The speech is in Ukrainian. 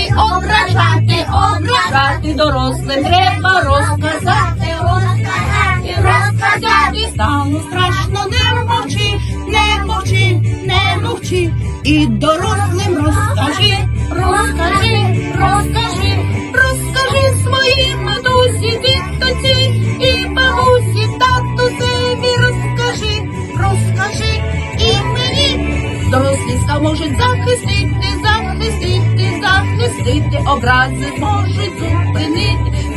ображати, ображати, ображати дорослим треба розказати, розказати, розказати. Стану страшно, не мовчи, не мовчи, не мовчи. І дорослим розкажи, розкажи, розкажи, розкажи своїм матусі, дітоці і бабусі, татусеві розкажи, розкажи і мені. Дорослі можуть захистити, захистити, захистити, образи зупинити, зупинити,